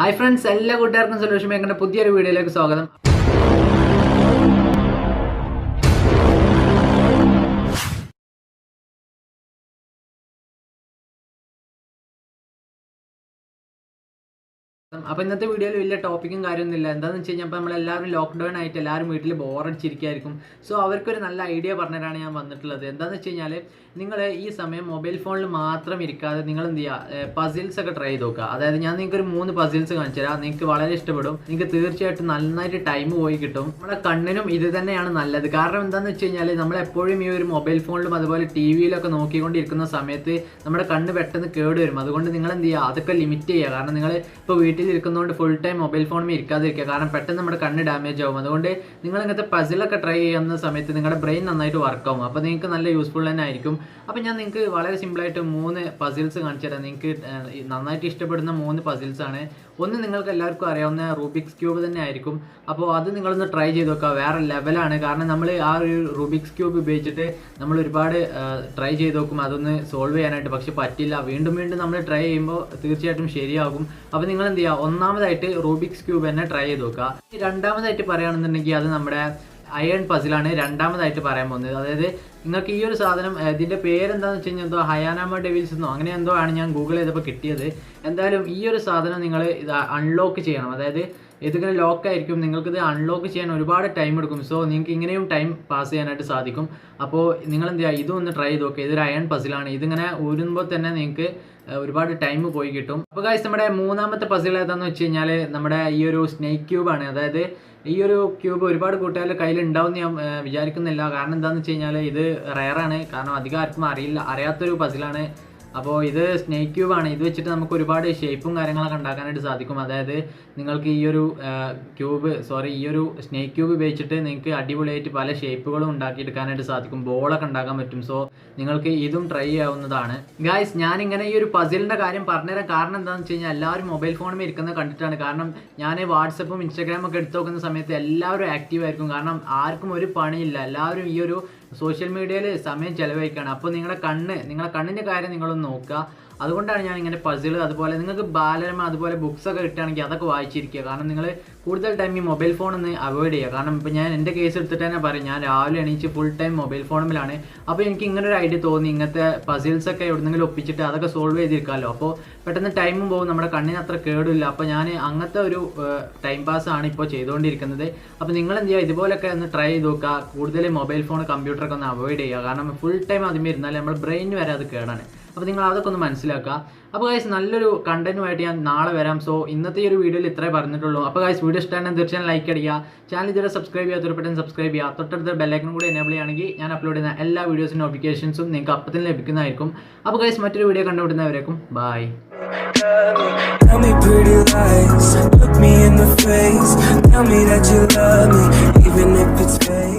Hi friends എല്ലാ കൂട്ടുകാർക്കും solution മേക്കറിന്റെ പുതിയൊരു വീഡിയോയിലേക്ക് സ്വാഗതം. അപ്പോൾ ഇന്നത്തെ വീഡിയോയിൽ വലിയ ടോപ്പിക്കും കാര്യമൊന്നുമില്ല എന്താണെന്ന് വെച്ച് കഴിഞ്ഞാൽ അപ്പോൾ നമ്മളെല്ലാവരും ലോക്ക്ഡൗൺ ആയിട്ട് എല്ലാവരും വീട്ടിൽ ബോറടിച്ചിരിക്കുകയായിരിക്കും സോ അവർക്കൊരു നല്ല ഐഡിയ പറഞ്ഞിട്ടാണ് ഞാൻ വന്നിട്ടുള്ളത്. എന്താണെന്ന് വെച്ച് കഴിഞ്ഞാൽ നിങ്ങൾ ഈ സമയം മൊബൈൽ ഫോണിൽ മാത്രം ഇരിക്കാതെ നിങ്ങൾ എന്ത് ചെയ്യുക പസിൽസ് ഒക്കെ ട്രൈ ചെയ്ത് നോക്കുക. അതായത് ഞാൻ നിങ്ങൾക്ക് ഒരു മൂന്ന് പസിൽസ് കാണിച്ചു തരാം. നിങ്ങൾക്ക് വളരെ ഇഷ്ടപ്പെടും. നിങ്ങൾക്ക് തീർച്ചയായിട്ടും നന്നായിട്ട് ടൈം പോയി കിട്ടും. നമ്മുടെ കണ്ണിനും ഇത് തന്നെയാണ് നല്ലത്. കാരണം എന്താണെന്ന് വെച്ച് കഴിഞ്ഞാൽ നമ്മൾ എപ്പോഴും ഈ ഒരു മൊബൈൽ ഫോണിലും അതുപോലെ ടി വിയിലൊക്കെ നോക്കിക്കൊണ്ടിരിക്കുന്ന സമയത്ത് നമ്മുടെ കണ്ണ് പെട്ടെന്ന് കേട് വരും. അതുകൊണ്ട് നിങ്ങൾ എന്ത് ചെയ്യുക അതൊക്കെ ലിമിറ്റ് ചെയ്യുക. കാരണം നിങ്ങൾ ഇപ്പോൾ വീട്ടിലിരിക്കുന്നതുകൊണ്ട് ഫുൾ ടൈം മൊബൈൽ ഫോണിൽ ഇരിക്കാതിരിക്കുക. കാരണം പെട്ടെന്ന് നമ്മുടെ കണ്ണ് ഡാമേജ് ആവും. അതുകൊണ്ട് നിങ്ങൾ ഇങ്ങനത്തെ പസിലൊക്കെ ട്രൈ ചെയ്യുന്ന സമയത്ത് നിങ്ങളുടെ ബ്രെയിൻ നന്നായിട്ട് വർക്ക് ആവും. അപ്പോൾ നിങ്ങൾക്ക് നല്ല യൂസ്ഫുൾ തന്നെ ആയിരിക്കും. അപ്പോൾ ഞാൻ നിങ്ങൾക്ക് വളരെ സിമ്പിളായിട്ട് മൂന്ന് പസിൽസ് കാണിച്ചു തരാം. നിങ്ങൾക്ക് നന്നായിട്ട് ഇഷ്ടപ്പെടുന്ന മൂന്ന് പസിൽസ് ആണ്. ഒന്ന് നിങ്ങൾക്ക് എല്ലാവർക്കും അറിയാവുന്ന റൂബിക്സ് ക്യൂബ് തന്നെ ആയിരിക്കും. അപ്പോൾ അത് നിങ്ങളൊന്ന് ട്രൈ ചെയ്ത് നോക്കുക. വേറെ ലെവലാണ് കാരണം നമ്മൾ ആ ഒരു റൂബിക്സ് ക്യൂബ് ഉപയോഗിച്ചിട്ട് നമ്മൾ ഒരുപാട് ട്രൈ ചെയ്ത് നോക്കും. അതൊന്ന് സോൾവ് ചെയ്യാനായിട്ട്. പക്ഷെ പറ്റില്ല. വീണ്ടും വീണ്ടും നമ്മൾ ട്രൈ ചെയ്യുമ്പോൾ തീർച്ചയായിട്ടും ശരിയാകും. അപ്പോൾ നിങ്ങൾ എന്ത് ചെയ്യുക ഒന്നാമതായിട്ട് റൂബിക്സ് ക്യൂബ് തന്നെ ട്രൈ ചെയ്ത് നോക്കുക. രണ്ടാമതായിട്ട് പറയുകയാണെന്നുണ്ടെങ്കിൽ അത് നമ്മുടെ അയൺ പസിലാണ് രണ്ടാമതായിട്ട് പറയാൻ പോകുന്നത്. അതായത് നിങ്ങൾക്ക് ഈ ഒരു സാധനം ഇതിന്റെ പേരെന്താണെന്ന് വെച്ച് കഴിഞ്ഞാൽ എന്തോ ഹയാനാമ ഡെവിൽസ് എന്നോ അങ്ങനെ എന്തോ ആണ് ഞാൻ ഗൂഗിൾ ചെയ്തപ്പോൾ കിട്ടിയത്. എന്തായാലും ഈ ഒരു സാധനം നിങ്ങൾ ഇത് അൺലോക്ക് ചെയ്യണം. അതായത് ഇതിങ്ങനെ ലോക്ക് ആയിരിക്കും. നിങ്ങൾക്കിത് അൺലോക്ക് ചെയ്യാൻ ഒരുപാട് ടൈം എടുക്കും. സോ നിങ്ങൾക്ക് ഇങ്ങനെയും ടൈം പാസ് ചെയ്യാനായിട്ട് സാധിക്കും. അപ്പോൾ നിങ്ങൾ എന്ത് ചെയ്യുക? ഇതും ഒന്ന് ട്രൈ ചെയ്ത് നോക്കുക ഇതൊരു അയൺ പസിലാണ് ഇതിങ്ങനെ ഊരുമ്പോൾ തന്നെ നിങ്ങൾക്ക് ഒരുപാട് ടൈം പോയി കിട്ടും. അപ്പോൾ ഗൈസ് നമ്മുടെ മൂന്നാമത്തെ പസിൽ ഏതാണെന്ന് വെച്ച് കഴിഞ്ഞാൽ നമ്മുടെ ഈ ഒരു സ്നേക്ക് ക്യൂബാണ് അതായത് ഈ ഒരു ക്യൂബ് ഒരുപാട് കൂട്ടുകാരുടെ കയ്യിൽ ഉണ്ടാവും ഞാൻ വിചാരിക്കുന്നില്ല. കാരണം എന്താണെന്ന് വെച്ച് കഴിഞ്ഞാൽ ഇത് റയറാണ് കാരണം അധികം ആർക്കും അറിയില്ല. അറിയാത്തൊരു പസിലാണ് അപ്പോൾ ഇത് സ്നേക്ക് ക്യൂബാണ് ഇത് വെച്ചിട്ട് നമുക്ക് ഒരുപാട് ഷേപ്പും കാര്യങ്ങളൊക്കെ ഉണ്ടാക്കാനായിട്ട് സാധിക്കും. അതായത് നിങ്ങൾക്ക് ഈ ഒരു ക്യൂബ് സോറി ഈ ഒരു സ്നേക്ക് ക്യൂബ് ഉപയോഗിച്ചിട്ട് നിങ്ങൾക്ക് അടിപൊളിയായിട്ട് പല ഷേപ്പുകളും ഉണ്ടാക്കിയെടുക്കാനായിട്ട് സാധിക്കും. ബോളൊക്കെ ഉണ്ടാക്കാൻ പറ്റും. സോ നിങ്ങൾക്ക് ഇതും ട്രൈ ചെയ്യാവുന്നതാണ്. ഗായ്സ് ഞാനിങ്ങനെ ഈ ഒരു പസിലിന്റെ കാര്യം പറഞ്ഞുതരാൻ കാരണം എന്താണെന്ന് വെച്ച് കഴിഞ്ഞാൽ എല്ലാവരും മൊബൈൽ ഫോണിൽ ഇരിക്കുന്നത് കണ്ടിട്ടാണ്. കാരണം ഞാൻ വാട്സപ്പും ഇൻസ്റ്റാഗ്രാമൊക്കെ എടുത്തു നോക്കുന്ന സമയത്ത് എല്ലാവരും ആക്റ്റീവ് ആയിരിക്കും. കാരണം ആർക്കും ഒരു പണിയില്ല. എല്ലാവരും ഈ ഒരു സോഷ്യൽ മീഡിയയിൽ സമയം ചെലവഴിക്കുകയാണ് അപ്പോൾ നിങ്ങളുടെ കണ്ണ് നിങ്ങളുടെ കണ്ണിന്റെ കാര്യം നിങ്ങളൊന്ന് നോക്കുക. അതുകൊണ്ടാണ് ഞാൻ ഇങ്ങനെ പസിൽ അതുപോലെ നിങ്ങൾക്ക് ബാലരമ അതുപോലെ ബുക്സ് ഒക്കെ കിട്ടുകയാണെങ്കിൽ അതൊക്കെ വായിച്ചിരിക്കുക. കാരണം നിങ്ങൾ കൂടുതൽ ടൈം ഈ മൊബൈൽ ഫോൺ ഒന്ന് അവോയ്ഡ് ചെയ്യുക. കാരണം ഇപ്പോൾ ഞാൻ എന്റെ കേസ് എടുത്തിട്ട് തന്നെ പറയും ഞാൻ രാവിലെ എണീച്ച് ഫുൾ ടൈം മൊബൈൽ ഫോണിലാണ് അപ്പോൾ എനിക്ക് ഇങ്ങനെ ഒരു ഐഡിയ തോന്നി. ഇങ്ങനത്തെ പസിൽസ് ഒക്കെ എവിടെന്നെങ്കിലും ഒപ്പിച്ചിട്ട് അതൊക്കെ സോൾവ് ചെയ്തിരിക്കാമല്ലോ. അപ്പോൾ പെട്ടെന്ന് ടൈമും പോകും. നമ്മുടെ കണ്ണിന് അത്ര കേടില്ല അപ്പോൾ ഞാൻ അങ്ങനത്തെ ഒരു ടൈം പാസ് ആണ് ഇപ്പോൾ ചെയ്തുകൊണ്ടിരിക്കുന്നത്. അപ്പോൾ നിങ്ങൾ എന്ത് ചെയ്യുക? ഇതുപോലൊക്കെ ഒന്ന് ട്രൈ ചെയ്ത് നോക്കുക. കൂടുതൽ മൊബൈൽ ഫോൺ കമ്പ്യൂട്ടറൊക്കെ ഒന്ന് അവോയ്ഡ് ചെയ്യുക. കാരണം ഫുൾ ടൈം അതിമേ ഇരുന്നാൽ നമ്മുടെ ബ്രെയിൻ വരെ അത് കേടാണ്. അപ്പോൾ നിങ്ങൾ അതൊക്കെ ഒന്ന് മനസ്സിലാക്കുക. അപ്പോൾ ഗൈസ് നല്ലൊരു കണ്ടന്റുമായിട്ട് ഞാൻ നാളെ വരാം. സോ ഇന്നത്തെ ഈ ഒരു വീഡിയോയിൽ ഇത്രേ പറഞ്ഞിട്ടുള്ളൂ. അപ്പോൾ ഗൈസ് വീഡിയോ ഇഷ്ടമാണെങ്കിൽ തീർച്ചയായും ലൈക്ക് അടിക്കുക. ചാനൽ ഇതുവരെ സബ്സ്ക്രൈബ് ചെയ്യാത്ത പെട്ടെന്ന് സബ്സ്ക്രൈബ് ചെയ്യുക. തൊട്ടടുത്ത ബെല്ലൈക്കൺ കൂടി എനേബിൾ ചെയ്യുകയാണെങ്കിൽ ഞാൻ അപ്ലോഡ് ചെയ്യുന്ന എല്ലാ വീഡിയോസിന്റെ നോട്ടിഫിക്കേഷൻസും നിങ്ങൾക്ക് അപ്പം തന്നെ ലഭിക്കുന്നതായിരിക്കും. അപ്പോൾ ഗൈസ് മറ്റൊരു video കണ്ടുപിടുന്നവരേക്കും bye Tell me pretty lies, look me in the face. Tell me that you love me, even if it's fake.